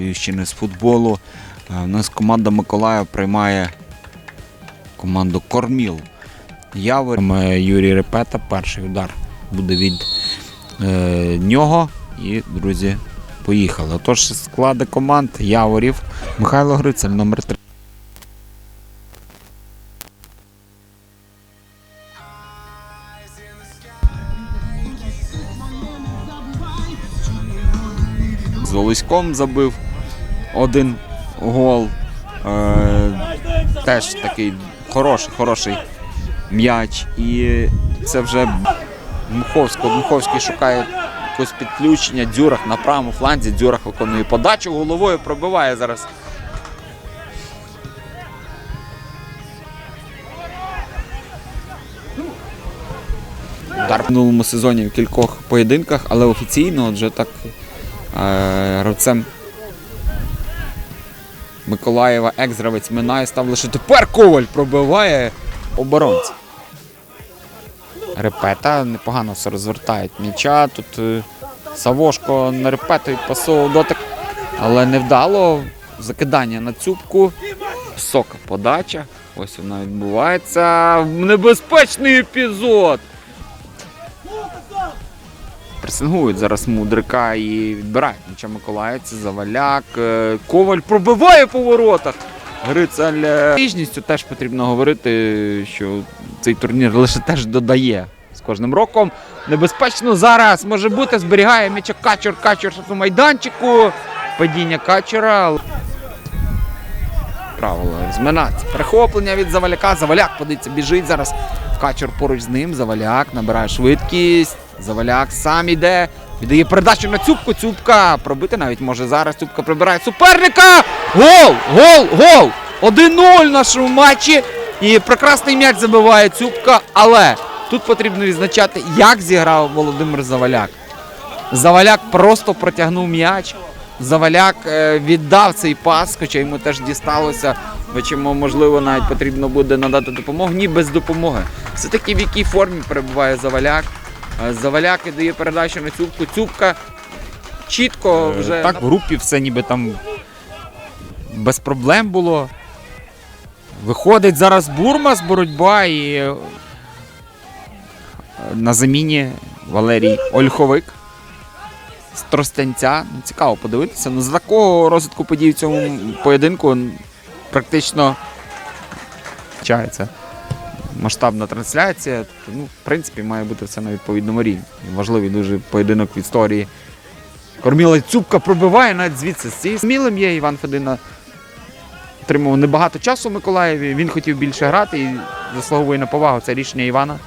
Львівщини з футболу. Е, У нас команда Миколаїв приймає команду Корміл. Явор. Юрій Репета. Перший удар буде від е, нього. І, друзі, поїхали. Отож, склади команд Яворів. Михайло Грицель, номер 3. З Волоськом забив один гол. Е, теж такий хороший, хороший м'яч. І це вже Муховського. Муховський шукає якось підключення. Дзюрах на правому фланзі. Дзюрах виконує подачу, головою пробиває зараз. Удар в минулому сезоні в кількох поєдинках, але офіційно вже так е, гравцем Миколаєва екс-гравець минає, став лише тепер Коваль пробиває оборонця. Репета непогано все розвертають м'яча. Тут е, Савошко на репету відпасовував дотик, але невдало. Закидання на цюбку. Висока подача. Ось вона відбувається. Небезпечний епізод. Пресингують зараз мудрика і відбирають м'яча Миколаївці. Заваляк. е, Коваль пробиває по воротах. Грицаль. е, Ніжністю теж потрібно говорити, що цей турнір лише теж додає з кожним роком. Небезпечно зараз може бути, зберігає м'яча Качур, Качур у майданчику. Падіння Качура. Правило зминаться. Перехоплення від Заваляка. Заваляк подивіться, біжить зараз. Качур поруч з ним. Заваляк набирає швидкість. Заваляк сам іде. Віддає передачу на Цюбку. Цюбка пробити навіть може зараз. Цюбка прибирає суперника. Гол! Гол! Гол! 1-0 в нашому матчі. І прекрасний м'яч забиває Цюбка. Але тут потрібно відзначати, як зіграв Володимир Заваляк. Заваляк просто протягнув м'яч. Заваляк е, віддав цей пас, хоча йому теж дісталося. Чому, можливо, навіть потрібно буде надати допомогу. Ні, без допомоги. Все-таки в якій формі перебуває Заваляк. Е, Заваляк віддає передачу на Цюбку. Цюбка чітко вже. Так, в групі все ніби там без проблем було. Виходить зараз Бурмас, боротьба і е, на заміні Валерій Ольховик з Тростянця. Ну, Цікаво подивитися. Ну, за такого розвитку подій в цьому поєдинку практично вчається масштабна трансляція. Тобто, ну, в принципі, має бути все на відповідному рівні. Важливий дуже поєдинок в історії. Корміла Цюбка пробиває навіть звідси з смілим є Іван Федина. Отримав небагато часу в Миколаєві. Він хотів більше грати і заслуговує на повагу. Це рішення Івана.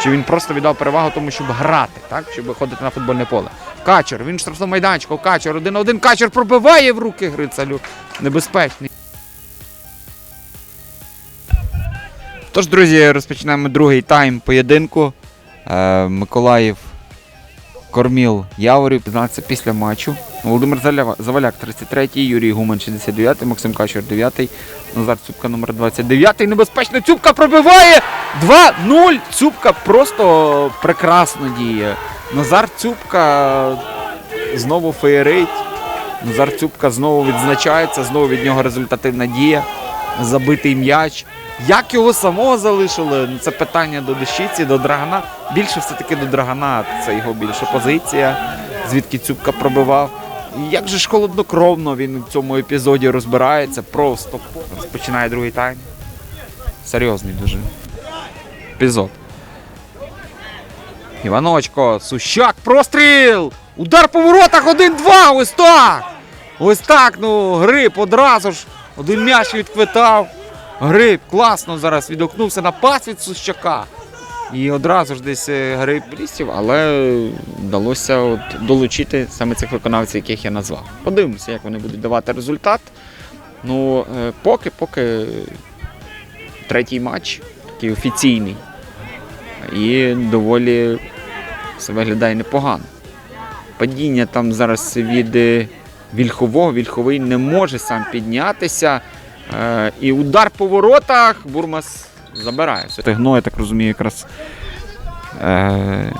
Що він просто віддав перевагу тому, щоб грати, так? щоб виходити на футбольне поле. Качер, він в штрафному майданчику, Качер, один-один, Качер пробиває в руки Грицалю. Небезпечний. Тож, друзі, розпочинаємо другий тайм поєдинку. Е, Миколаїв Корміл Яворів 15 після матчу. Володимир Заваляк 33-й, Юрій Гуман 69-й, Максим Качур 9-й, Назар Цюбка номер 29-й. Небезпечно Цюбка пробиває 2-0. Цюбка просто прекрасно діє. Назар Цюбка знову феєрить. Назар Цюбка знову відзначається, знову від нього результативна дія. Забитий м'яч. Як його самого залишили? Ну, Це питання до Дещиці, до Драгана. Більше все-таки до Драгана. Це його більша позиція, звідки Цюбка пробивав. І як же ж холоднокровно він в цьому епізоді розбирається. Просто розпочинає другий тайм. Серйозний дуже епізод. Іваночко, Сущак, простріл! Удар по воротах 1-2! Ось так! Ось так, ну, Гриб одразу ж один м'яч відквитав. Гриб класно зараз відгукнувся на пас від Сущака. І одразу ж десь е, Гриб лістів, але вдалося от долучити саме цих виконавців, яких я назвав. Подивимося, як вони будуть давати результат. Ну, е, поки, поки третій матч, такий офіційний. І доволі все виглядає непогано. Падіння там зараз від е, Вільхового. Вільховий не може сам піднятися. Е, і удар по воротах Бурмас забирає. Стегно, я так розумію, якраз е,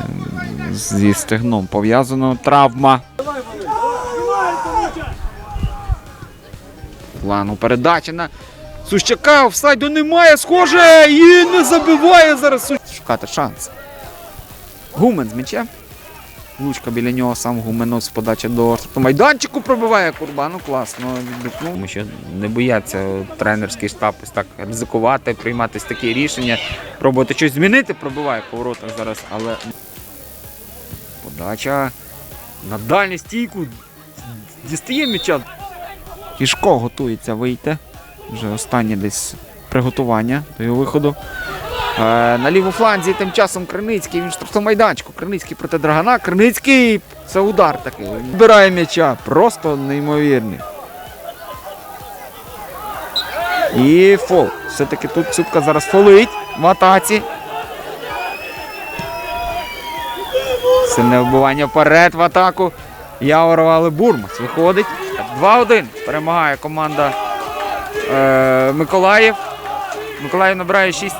зі стегном пов'язано травма. плану. Передача на Сущака, офсайду немає, схоже, і не забиває зараз Шукати шанс. Гумен з м'ячем. Лучка біля нього сам гуменос подача до майданчику пробиває Курбану. Класно відбивнув. Тому що не бояться тренерський штаб ось так ризикувати, приймати такі рішення, пробувати щось змінити, пробиває по воротах зараз, але подача на дальню стійку. Дістає м'яча. Кішко готується вийти. Вже останнє десь приготування до його виходу. Е, на ліву фланзі тим часом Криницький, він в майданчику. Криницький проти Драгана. Криницький. Це удар такий. Збирає м'яча. Просто неймовірний. І фол. Все-таки тут Цупка зараз фолить в атаці. Сильне вбивання вперед в атаку. Яворова, але Бурмас виходить. 2-1. Перемагає команда е, Миколаїв. Миколаїв набирає 6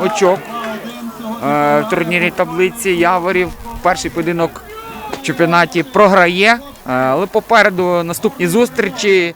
очок е, в турнірній таблиці. Яворів перший поєдинок в чемпіонаті програє. Е, але попереду наступні зустрічі.